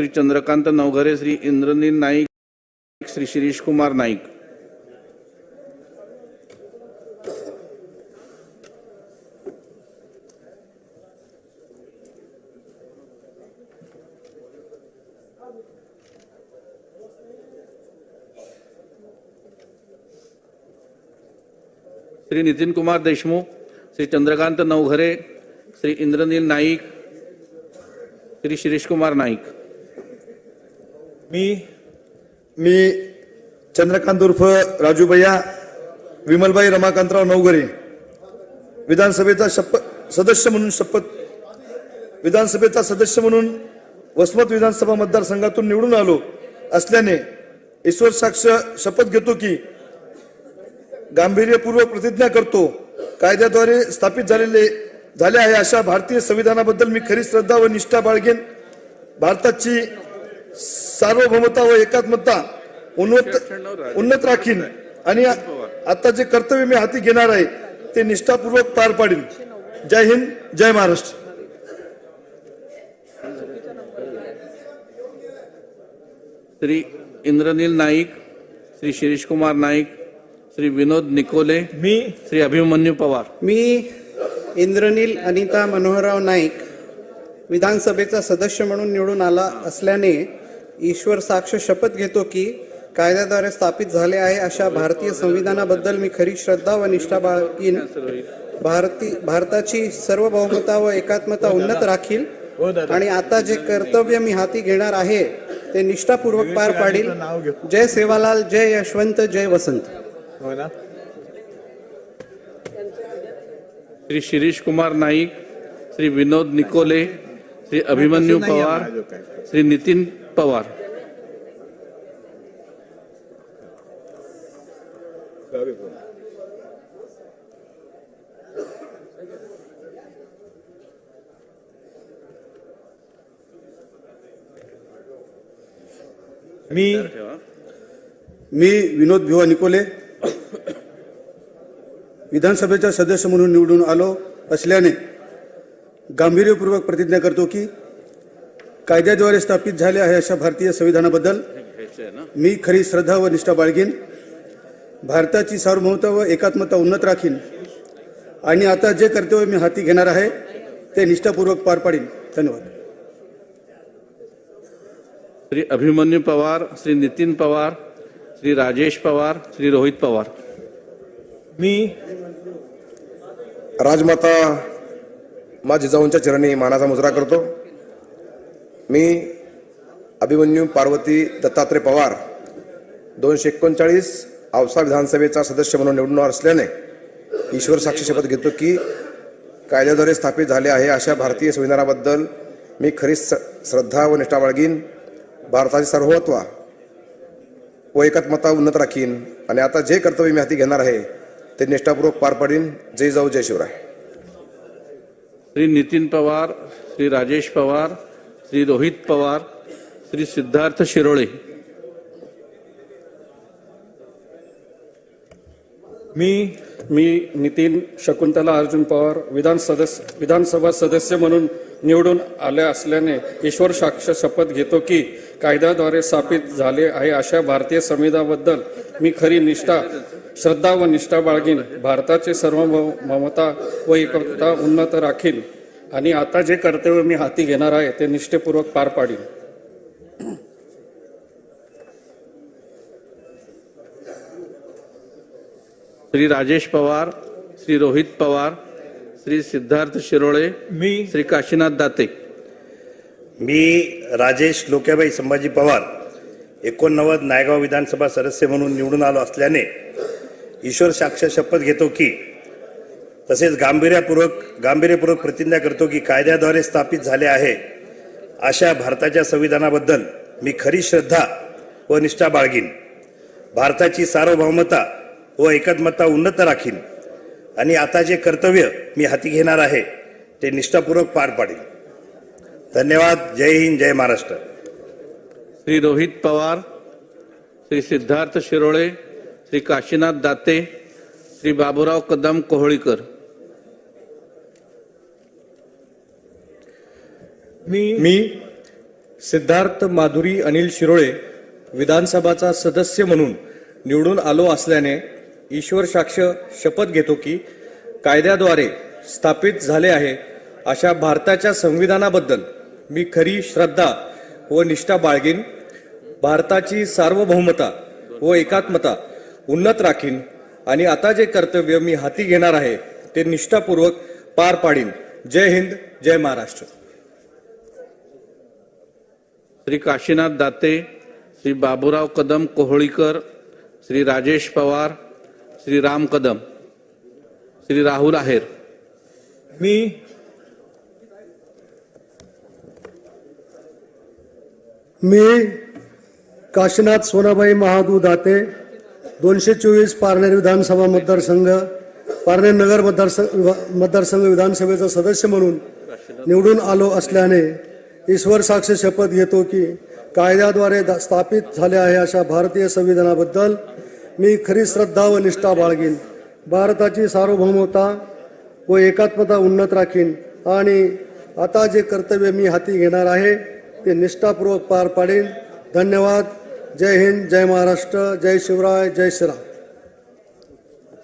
श्री चंद्रकांत नवघरे, श्री इंद्रनील नाईक, श्री शिरीष कुमार नाईक. श्री नितीन कुमार देशमुख, श्री चंद्रकांत नवघरे, श्री इंद्रनील नाईक, श्री शिरीष कुमार नाईक. मी मी चंद्रकांत उर्फ राजू भैया विमलबाई रमाकांतराव नवघरे. विधानसभेचा शपथ सदस्य म्हणून शपथ विधानसभेचा सदस्य म्हणून वसमत विधानसभा मतदारसंघातून निवडून आलो असल्याने ईश्वर साक्ष शपथ घेतो की गांभीर्यपूर्वक प्रतिज्ञा करतो. कायद्याद्वारे स्थापित झालेले झाले आहे अशा भारतीय संविधानाबद्दल मी खरी श्रद्धा व निष्ठा बाळगेन. भारताची सार्वभौमता व एकात्मता उन्नत उन्नत राखीन. आणि आता जे कर्तव्य मी हाती घेणार आहे ते निष्ठापूर्वक पार पाडीन. जय हिंद जय महाराष्ट्र. श्री इंद्रनील नाईक श्री शिरीष कुमार नाईक श्री विनोद निकोले मी श्री अभिमन्यू पवार. मी इंद्रनील अनिता मनोहरराव नाईक विधानसभेचा सदस्य म्हणून निवडून आला असल्याने ईश्वर साक्ष शपथ घेतो की कायद्याद्वारे स्थापित झाले आहे अशा भारतीय संविधानाबद्दल मी खरी श्रद्धा व निष्ठा बाळगीन. भारती भारताची सार्वभौमता व एकात्मता उन्नत राखील आणि आता जे कर्तव्य मी हाती घेणार आहे ते निष्ठापूर्वक पार पाडील. जय सेवालाल जय यशवंत जय वसंत. हो श्री शिरीष कुमार नाईक श्री विनोद निकोले श्री अभिमन्यू पवार. श्री नितीन पवार. मी मी विनोद भिवा निकोले. विधानसभेचा सदस्य म्हणून निवडून आलो असल्याने गांभीर्यपूर्वक प्रतिज्ञा करतो की कायद्याद्वारे स्थापित झाले आहे अशा भारतीय संविधानाबद्दल. मी खरी श्रद्धा व निष्ठा बाळगीन. भारताची सार्वभौमता व एकात्मता उन्नत राखीन. आणि आता जे कर्तव्य मी हाती घेणार आहे ते निष्ठापूर्वक पार पाडीन. धन्यवाद. श्री अभिमन्यू पवार श्री नितीन पवार श्री राजेश पवार श्री रोहित पवार. मी राजमाता मा जिजाऊंच्या चरणी मानाचा मुजरा करतो. मी अभिमन्यू पार्वती दत्तात्रय पवार दोनशे एकोणचाळीस औसा विधानसभेचा सदस्य म्हणून निवडणार असल्याने ईश्वर साक्षी शपथ घेतो की कायद्याद्वारे स्थापित झाले आहे अशा भारतीय संविधानाबद्दल मी खरी स- श्रद्धा व निष्ठा बाळगीन. भारताचे सर्वत्व व एकात्मता उन्नत राखीन. आणि आता जे कर्तव्य मी हाती घेणार आहे ते निष्ठापूर्वक पार पाडीन. जय जाऊ जय शिवराय. श्री नितीन पवार श्री राजेश पवार श्री रोहित पवार श्री सिद्धार्थ शिरोळे. मी मी नितीन शकुंतला अर्जुन पवार विधान सदस्य विधानसभा सदस्य म्हणून निवडून आले असल्याने ईश्वर साक्ष शपथ घेतो की कायद्याद्वारे स्थापित झाले आहे अशा भारतीय संविधानाबद्दल मी खरी निष्ठा श्रद्धा व निष्ठा बाळगीन. भारताचे सर्व ममता व एकता उन्नत राखीन. आणि आता जे कर्तव्य मी हाती घेणार आहे ते निष्ठेपूर्वक पार पाडीन. श्री राजेश पवार श्री रोहित पवार श्री सिद्धार्थ शिरोळे मी श्री काशीनाथ दाते. मी राजेश लोक्याबाई संभाजी पवार एकोणनव्वद नायगाव विधानसभा सदस्य म्हणून निवडून आलो असल्याने ईश्वर साक्ष शपथ घेतो की तसेच गांभीर्यपूर्वक गांभीर्यपूर्वक प्रतिज्ञा करतो की कायद्याद्वारे स्थापित झाले आहे अशा भारताच्या संविधानाबद्दल मी खरी श्रद्धा व निष्ठा बाळगीन. भारताची सार्वभौमता व एकात्मता उन्नत राखीन आणि आता जे कर्तव्य मी हाती घेणार आहे ते निष्ठापूर्वक पार पाडेन. धन्यवाद. जय हिंद जय महाराष्ट्र. श्री रोहित पवार श्री सिद्धार्थ शिरोळे श्री काशीनाथ दाते श्री बाबूराव कदम कोहळीकर. मी मी सिद्धार्थ माधुरी अनिल शिरोळे विधानसभाचा सदस्य म्हणून निवडून आलो असल्याने ईश्वर साक्ष शपथ घेतो की कायद्याद्वारे स्थापित झाले आहे अशा भारताच्या संविधानाबद्दल मी खरी श्रद्धा व निष्ठा बाळगीन भारताची सार्वभौमता व एकात्मता उन्नत राखीन आणि आता जे कर्तव्य मी हाती घेणार आहे ते निष्ठापूर्वक पार पाडीन. जय हिंद जय महाराष्ट्र. श्री काशीनाथ दाते श्री बाबूराव कदम कोहळीकर श्री राजेश पवार श्री राम कदम श्री राहुल आहेर. मी मी काशीनाथ सोनाबाई महादू दाते दोनशे चोवीस पारनेर विधानसभा मतदारसंघ पारनेर नगर मतदारसंघ मतदारसंघ विधानसभेचा सदस्य म्हणून निवडून आलो असल्याने ईश्वर साक्ष शपथ घेतो की कायद्याद्वारे दा- स्थापित झाले आहे अशा भारतीय संविधानाबद्दल मी खरी श्रद्धा व निष्ठा बाळगीन. भारताची सार्वभौमता व एकात्मता उन्नत राखीन. आणि आता जे कर्तव्य मी हाती घेणार आहे ते निष्ठापूर्वक पार पाडेन. धन्यवाद. जय हिंद जय महाराष्ट्र जय शिवराय जय श्रीराम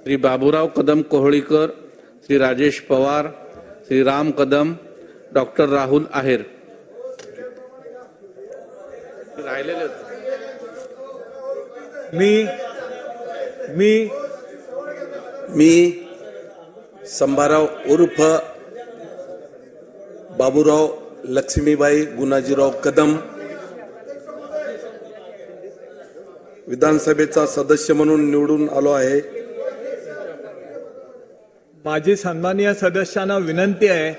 श्री बाबूराव कदम कोहळीकर श्री राजेश पवार श्री राम कदम डॉक्टर राहुल आहेर. राहिलेले मी मी मी संभाराव उर्फ बाबूराव लक्ष्मीबाई गुणाजीराव कदम विधानसभेचा सदस्य म्हणून निवडून आलो आहे. माझी सन्माननीय सदस्यांना विनंती आहे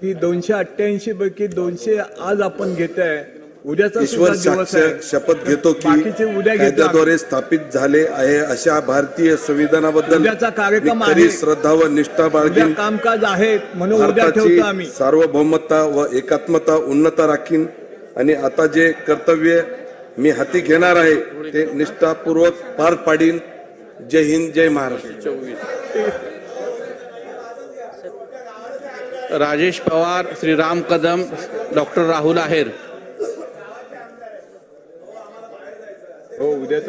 की दोनशे अठ्ठ्याऐंशी पैकी दोनशे आज आपण घेत आहे उद्याचा ईश्वर साक्ष शपथ घेतो की कायद्याद्वारे स्थापित झाले आहे अशा भारतीय संविधानाबद्दल कार्यक्रम. श्रद्धा व निष्ठा बाळगीन. कामकाज आहे म्हणून भारताची ठेवतो आम्ही. सार्वभौमता व एकात्मता उन्नत राखीन. आणि आता जे कर्तव्य मी हाती घेणार आहे ते निष्ठापूर्वक पार पाडीन. जय हिंद जय महाराष्ट्र. राजेश पवार श्री राम कदम डॉक्टर राहुल आहेर. हो उद्याच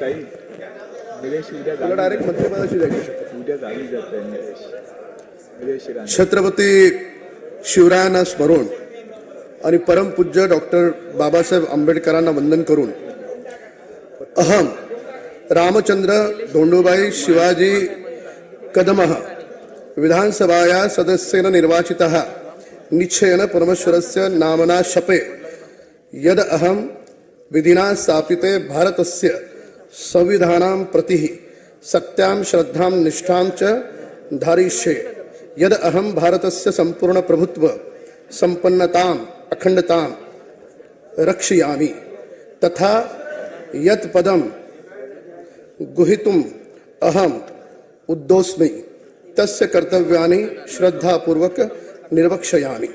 काही निलेश उद्या झाली- डायरेक्ट मंत्रिपदाची जागी उद्या झाली जात आहे निलेश. निलेश राणे. छत्रपती शिवरायांना स्मरून आणि परमपूज्य डॉक्टर बाबासाहेब आंबेडकरांना वंदन करून अहम रामचंद्र धोंडुबाई शिवाजी कदमः विधानसभाया सदस्येन निर्वाचितः निश्चयेन परमेश्वरस्य नामना शपे। यद अहम विधिना स्थापिते भारतस्य संविधानां प्रति सत्यां, श्रद्धां, निष्ठां च धारयिष्ये। यद अहम भारतस्य संपूर्ण प्रभुत्व संपन्नताम् अखंडतां रक्षयामि, तथा यत् पदं गुहितुम् अहम् उद्योस्मि तस्य कर्तव्यानि श्रद्धापूर्वक निर्वक्षयामि।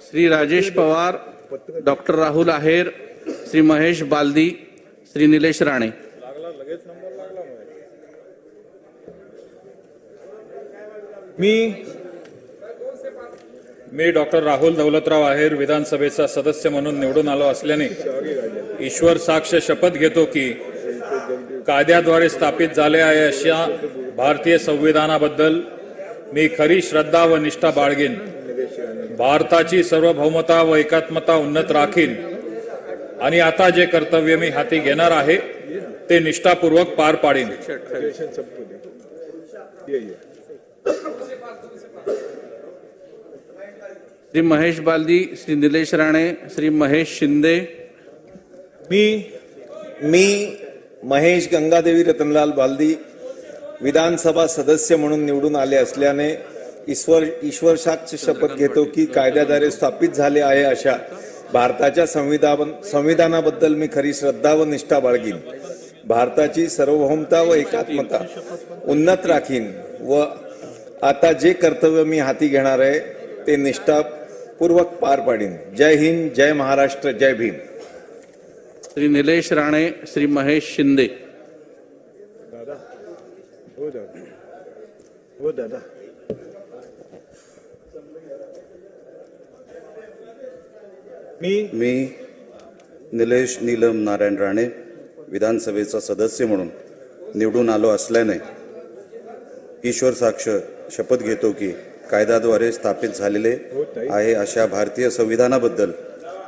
श्री राजेश पवार डॉक्टर राहुल आहेर श्री महेश बालदी श्री निलेश राणे. मी मी डॉक्टर राहुल दौलतराव आहेर विधानसभेचा सदस्य म्हणून निवडून आलो असल्याने ईश्वर साक्ष शपथ घेतो की कायद्याद्वारे स्थापित झाले आहे अशा भारतीय संविधानाबद्दल मी खरी श्रद्धा व निष्ठा बाळगीन. भारताची सार्वभौमता व एकात्मता उन्नत राखीन आणि आता जे कर्तव्य मी हाती घेणार आहे ते निष्ठापूर्वक पार पाडीन. श्री महेश बालदी श्री निलेश राणे श्री महेश शिंदे मी मी महेश गंगादेवी रतनलाल बालदी विधानसभा सदस्य म्हणून निवडून आले असल्याने ईश्वर ईश्वर साक्ष शपथ घेतो की कायद्याद्वारे स्थापित झाले आहे अशा भारताच्या संविधान संविधानाबद्दल मी खरी श्रद्धा व निष्ठा बाळगीन. भारताची सार्वभौमता व एकात्मता उन्नत राखीन व आता जे कर्तव्य मी हाती घेणार आहे ते निष्ठापूर्वक पार पाडीन. जय हिंद जय महाराष्ट्र जय भीम. श्री निलेश राणे श्री महेश शिंदे. दादा हो दादा. हो दादा. मी मी निलेश नीलम नारायण राणे विधानसभेचा सदस्य म्हणून निवडून आलो असल्याने ईश्वर साक्ष शपथ घेतो की कायद्याद्वारे स्थापित झालेले आहे अशा भारतीय संविधानाबद्दल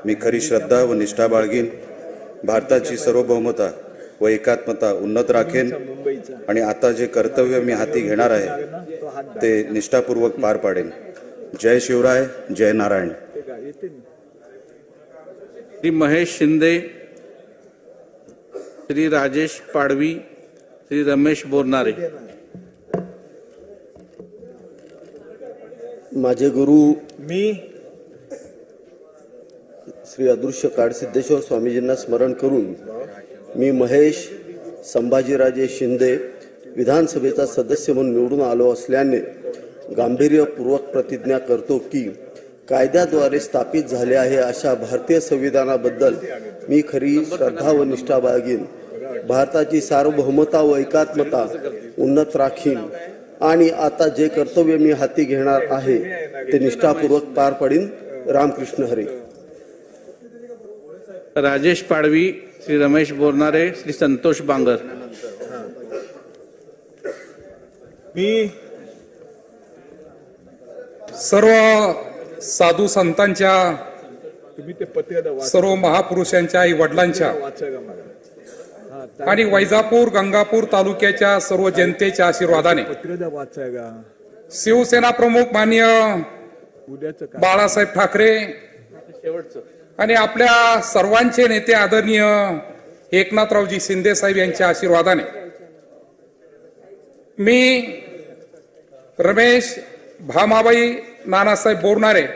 मी खरी श्रद्धा व निष्ठा बाळगीन. भारताची सार्वभौमता व एकात्मता उन्नत राखेन आणि आता जे कर्तव्य मी हाती घेणार आहे तो निष्ठापूर्वक पार पाडेन. जय शिवराय जय नारायण. श्री महेश शिंदे श्री राजेश पाडवी श्री रमेश बोरनारे. माझे गुरु मी श्री अदृश्य काडसिद्धेश्वर स्वामीजींना स्मरण करून मी महेश संभाजीराजे शिंदे विधानसभेचा सदस्य म्हणून निवडून आलो असल्याने गांभीर्यपूर्वक प्रतिज्ञा करतो की कायद्याद्वारे स्थापित झाले आहे अशा भारतीय संविधानाबद्दल मी खरी श्रद्धा व निष्ठा बाळगीन. भारताची सार्वभौमता व एकात्मता उन्नत राखीन. आणि आता जे कर्तव्य मी हाती घेणार आहे ते निष्ठापूर्वक पार पाडीन. रामकृष्ण हरी. राजेश पाडवी श्री रमेश बोरनारे श्री संतोष बांगर. मी सर्व साधू संतांच्या तुम्ही ते पत्र द्या, वाच- सर्व महापुरुषांच्या आई वडिलांच्या. आणि वैजापूर गंगापूर तालुक्याच्या सर्व जनतेच्या आशीर्वादाने. शिवसेना प्रमुख काय? बाळासाहेब ठाकरे आणि आपल्या सर्वांचे नेते आदरणीय एकनाथरावजी शिंदे साहेब यांच्या आशीर्वादाने. मी रमेश भामाबाई नानासाहेब बोरणारे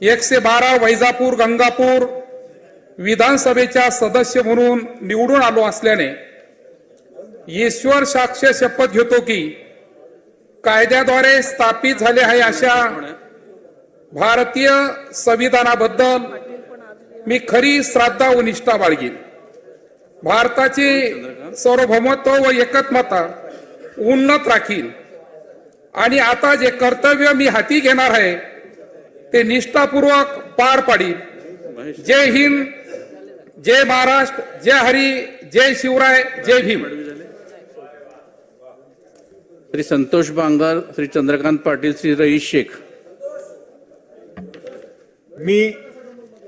एकशे बारा वैजापूर गंगापूर विधानसभेच्या सदस्य म्हणून निवडून आलो असल्याने ईश्वर साक्ष शपथ घेतो की कायद्याद्वारे स्थापित झाले आहे अशा भारतीय संविधानाबद्दल मी खरी श्रद्धा व निष्ठा बाळगीन. भारताची सार्वभौमत्व व एकत्मता उन्नत राखील आणि आता जे कर्तव्य मी हाती घेणार आहे ते निष्ठापूर्वक पार पाडीन. जय हिंद जय महाराष्ट्र जय हरी जय शिवराय जय भीम. श्री संतोष बांगर श्री चंद्रकांत पाटील श्री रईस शेख. मी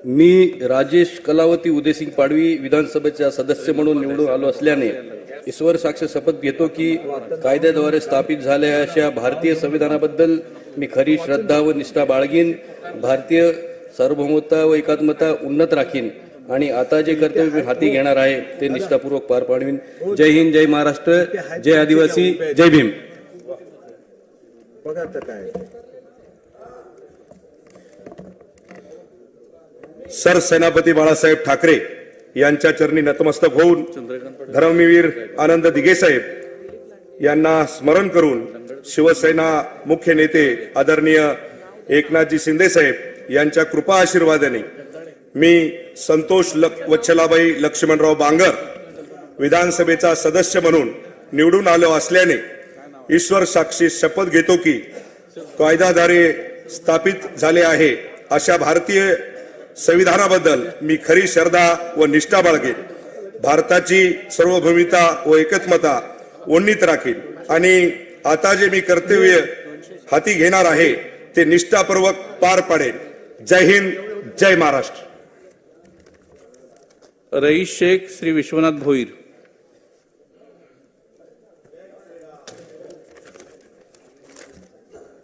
मी राजेश कलावती उदयसिंग पाडवी विधानसभेचा सदस्य म्हणून निवडून आलो असल्याने ईश्वर साक्ष शपथ घेतो की कायद्याद्वारे स्थापित झालेल्या अशा भारतीय संविधानाबद्दल मी खरी श्रद्धा व निष्ठा बाळगीन. भारतीय सार्वभौमता व एकात्मता उन्नत राखीन. आणि आता जे कर्तव्य मी हाती घेणार आहे ते निष्ठापूर्वक पार पाडवीन. जय हिंद जय महाराष्ट्र जय आदिवासी जय भीम. बघा काय. सरसेनापती बाळासाहेब ठाकरे यांच्या चरणी नतमस्तक होऊन धर्मवीर आनंद दिघे साहेब यांना स्मरण करून शिवसेना मुख्य नेते आदरणीय एकनाथजी शिंदे साहेब यांच्या कृपा आशीर्वादाने मी संतोष लक वच्छलाबाई लक्ष्मणराव बांगर विधानसभेचा सदस्य म्हणून निवडून आलो असल्याने ईश्वर साक्षी शपथ घेतो की कायदाधारे स्थापित झाले आहे अशा भारतीय संविधानाबद्दल मी खरी श्रद्धा व निष्ठा बाळगेन. भारताची सर्वभूमिता व एकत्मता उन्नीत राखीन. आणि आता जे मी कर्तव्य हाती घेणार आहे ते निष्ठापूर्वक पार पाडेन. जय हिंद जय महाराष्ट्र. रईस शेख श्री विश्वनाथ भोईर.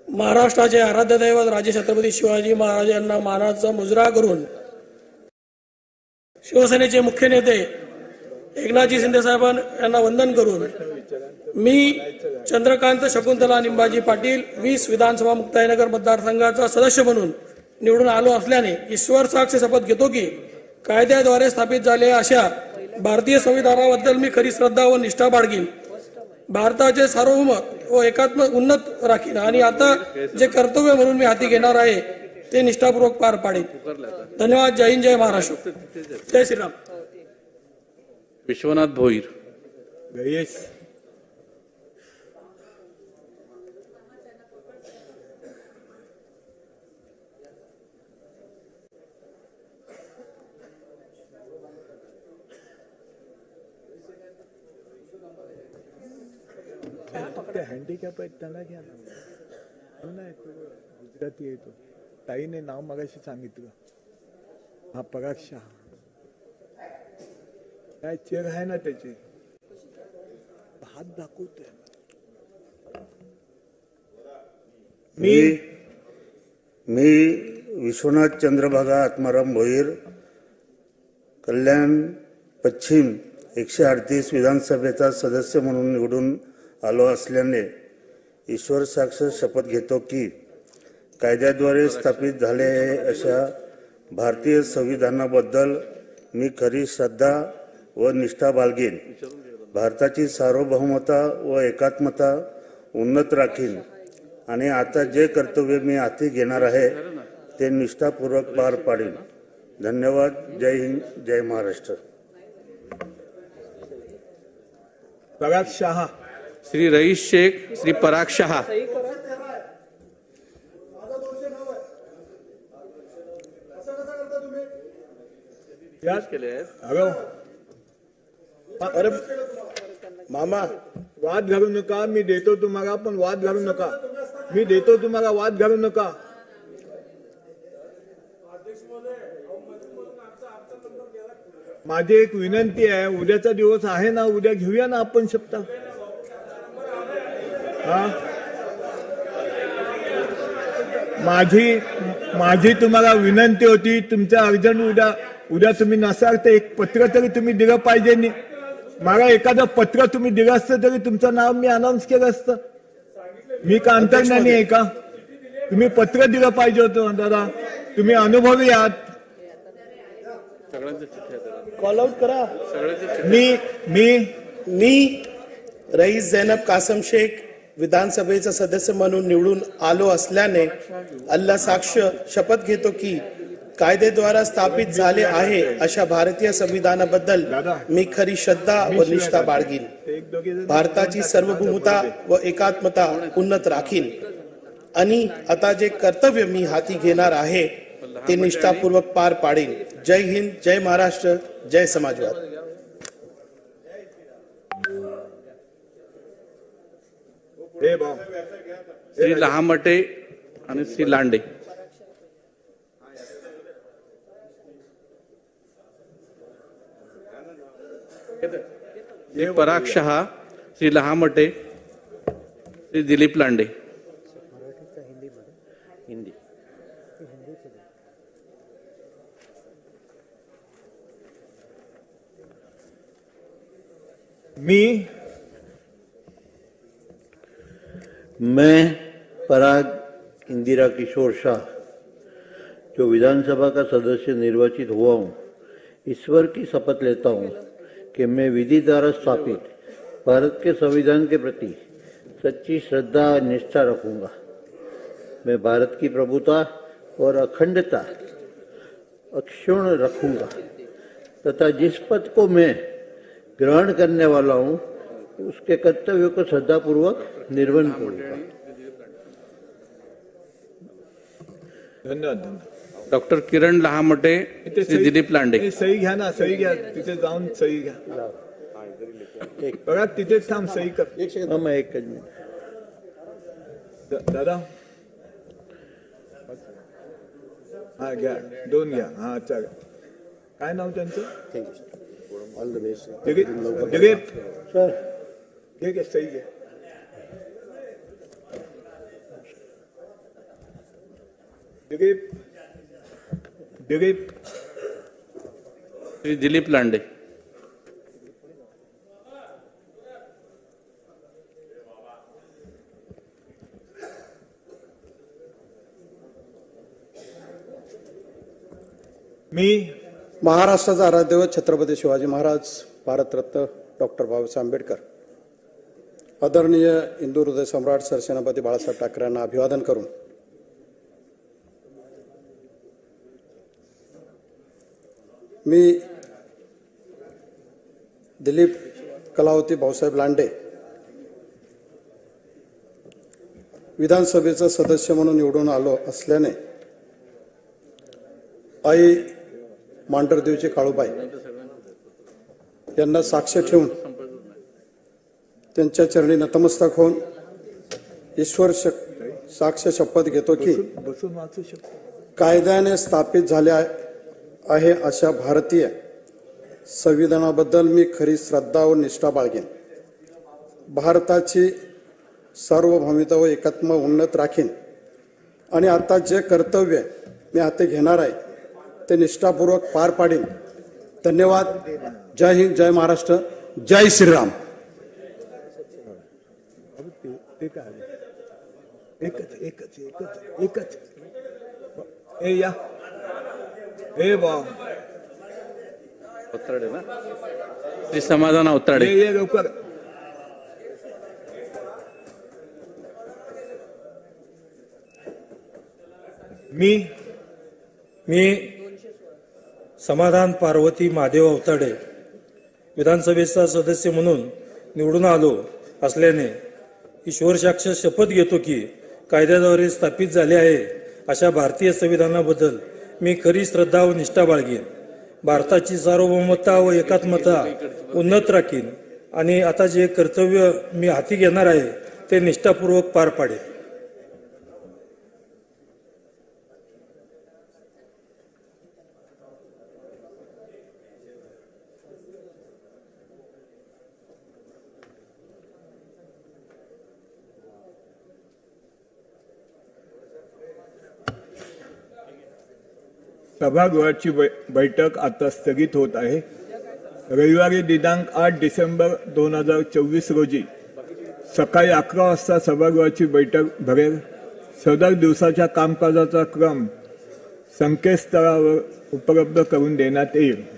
महाराष्ट्राचे आराध्यदैवत राजे छत्रपती शिवाजी महाराज यांना मानाचा मुजरा करून शिवसेनेचे मुख्य नेते एकनाथजी शिंदे साहेबां यांना वंदन करून मी चंद्रकांत शकुंतला निंबाजी पाटील वीस विधानसभा मुक्ताईनगर मतदारसंघाचा सदस्य म्हणून निवडून आलो असल्याने ईश्वर साक्ष शपथ घेतो की कायद्याद्वारे स्थापित झाले अशा भारतीय संविधानाबद्दल मी खरी श्रद्धा व निष्ठा बाळगीन. भारताचे सार्वभौम व एकात्म उन्नत राखीन. आणि आता जे कर्तव्य म्हणून मी हाती घेणार आहे ते निष्ठापूर्वक पार पाडेन. धन्यवाद. जय हिंद जय महाराष्ट्र. जय श्रीराम. विश्वनाथ भोईर. ते हँडिकॅप आहेत त्यांना घ्या ना. गुजराती आहे ताईने नाव मगाशी सांगितलं. हा पराग शहा. काय चेक आहे ना त्याची? हात दाखवतोय. मी मी विश्वनाथ चंद्रभागा आत्माराम भोईर कल्याण पश्चिम एकशे अडतीस विधानसभेचा सदस्य म्हणून निवडून आलो असल्याने ईश्वर साक्ष शपथ घेतो की कायद्याद्वारे स्थापित झाले आहे अशा भारतीय संविधानाबद्दल मी खरी श्रद्धा व निष्ठा बाळगेन. भारताची सार्वभौमता व एकात्मता उन्नत राखीन. आणि आता जे कर्तव्य मी हाती घेणार आहे ते निष्ठापूर्वक पार पाडेन. धन्यवाद. जय हिंद. जय महाराष्ट्र. पराग शहा. श्री रईस शेख श्री पराग शहा अरे मामा वाद घालू नका मी देतो तुम्हाला पण वाद घालू नका. मी देतो तुम्हाला वाद घालू नका. माझी एक विनंती आहे उद्याचा दिवस आहे ना उद्या घेऊया ना आपण शकता माझी माझी तुम्हाला विनंती होती तुमच्या अर्जंट उद्या उद्या तुम्ही नसाल तर एक पत्र तरी तुम्ही दिलं पाहिजे मला एखादं पत्र तुम्ही दिलं असतं तरी तुमचं नाव मी अनाऊन्स केलं असतं. मी का अंतर्ज्ञानी आहे का? तुम्ही पत्र दिलं पाहिजे होतं दादा. तुम्ही अनुभवी आहात. कॉल आउट करा. मी मी मी रईस जैनब कासम शेख विधानसभेचा सदस्य म्हणून निवडून आलो असल्याने अल्ला साक्ष शपथ घेतो की कायद्याद्वारा स्थापित झाले आहे अशा भारतीय संविधानाबद्दल मी खरी श्रद्धा व निष्ठा बाळगीन. भारताची सार्वभौमता व एकात्मता उन्नत राखीन. आणि आता जे कर्तव्य मी हाती घेणार आहे ते निष्ठापूर्वक पार पाडेन. जय हिंद जय महाराष्ट्र जय समाजवाद. श्री लहामटे आणि श्री लांडे. पराग शहा श्री लहामटे श्री दिलीप लांडे. हिंदी. मी मैं पराग इंदिरा किशोर शाह, जो विधानसभा का सदस्य निर्वाचित हुआ हूँ, ईश्वर की शपथ लेता हूँ कि मैं विधि द्वारा स्थापित भारत के संविधान के प्रति सच्ची श्रद्धा और निष्ठा रखूँगा। मैं भारत की प्रभुता और अखंडता अक्षुण रखूँगा तथा जिस पद को मैं ग्रहण करने वाला हूँ उसके कर्तव्यों को श्रद्धापूर्वक निर्वहन करूँगा धन्यवाद धन्यवाद। डॉक्टर किरण लहामटे दिलीप लांडे। सही घ्या ना सही घ्या तिथे जाऊन सही घ्या। बघा तिथेच थांब सही कर। एक मिनिट. दादा? हा घ्या दोन घ्या. हा चालेल काय नाव त्यांचं? ऑल द बेस्ट सर घे घे सही घ्या दिलीप दिलीप श्री दिलीप लांडे. मी महाराष्ट्राचा आराध्यदैवत छत्रपती शिवाजी महाराज भारतरत्न डॉक्टर बाबासाहेब आंबेडकर. आदरणीय हिंदू हृदय सम्राट सरसेनापती बाळासाहेब ठाकरे यांना अभिवादन करून मी दिलीप कलावती भाऊसाहेब लांडे विधानसभेचा सदस्य म्हणून निवडून आलो असल्याने आई मांढरदेवची काळूबाई यांना साक्ष ठेवून त्यांच्या चरणी नतमस्तक होऊन ईश्वर श- साक्ष शपथ घेतो की कायद्याने स्थापित झाले आहे- आहे अशा भारतीय संविधानाबद्दल मी खरी श्रद्धा व निष्ठा बाळगेन. भारताची सार्वभौमिता व एकात्म उन्नत राखीन. आणि आता जे कर्तव्य मी हाती घेणार आहे ते निष्ठापूर्वक पार पाडीन. धन्यवाद. जय हिंद जय महाराष्ट्र. जय श्रीराम. काय आहे? एकच एकच एकच एकच. ए या. ए बा अवताडे ना? श्री समाधान ये ये लवकर. मी मी समाधान पार्वती महादेव अवताडे विधानसभेचा सदस्य म्हणून निवडून आलो असल्याने ईश्वरसाक्ष शपथ घेतो की कायद्याद्वारे स्थापित झाले आहे अशा भारतीय संविधानाबद्दल मी खरी श्रद्धा व निष्ठा बाळगेन. भारताची सार्वभौमता व एकात्मता उन्नत राखीन. आणि आता जे कर्तव्य मी हाती घेणार आहे ते निष्ठापूर्वक पार पाडेन. सभागृहाची बै- बैठक आता स्थगित होत आहे. रविवारी दिनांक आठ डिसेंबर दोन हजार चोवीस रोजी सकाळी अकरा वाजता सभागृहाची बैठक भरेल. सदर दिवसाच्या कामकाजाचा क्रम संकेतस्थळावर उपलब्ध करून देण्यात येईल.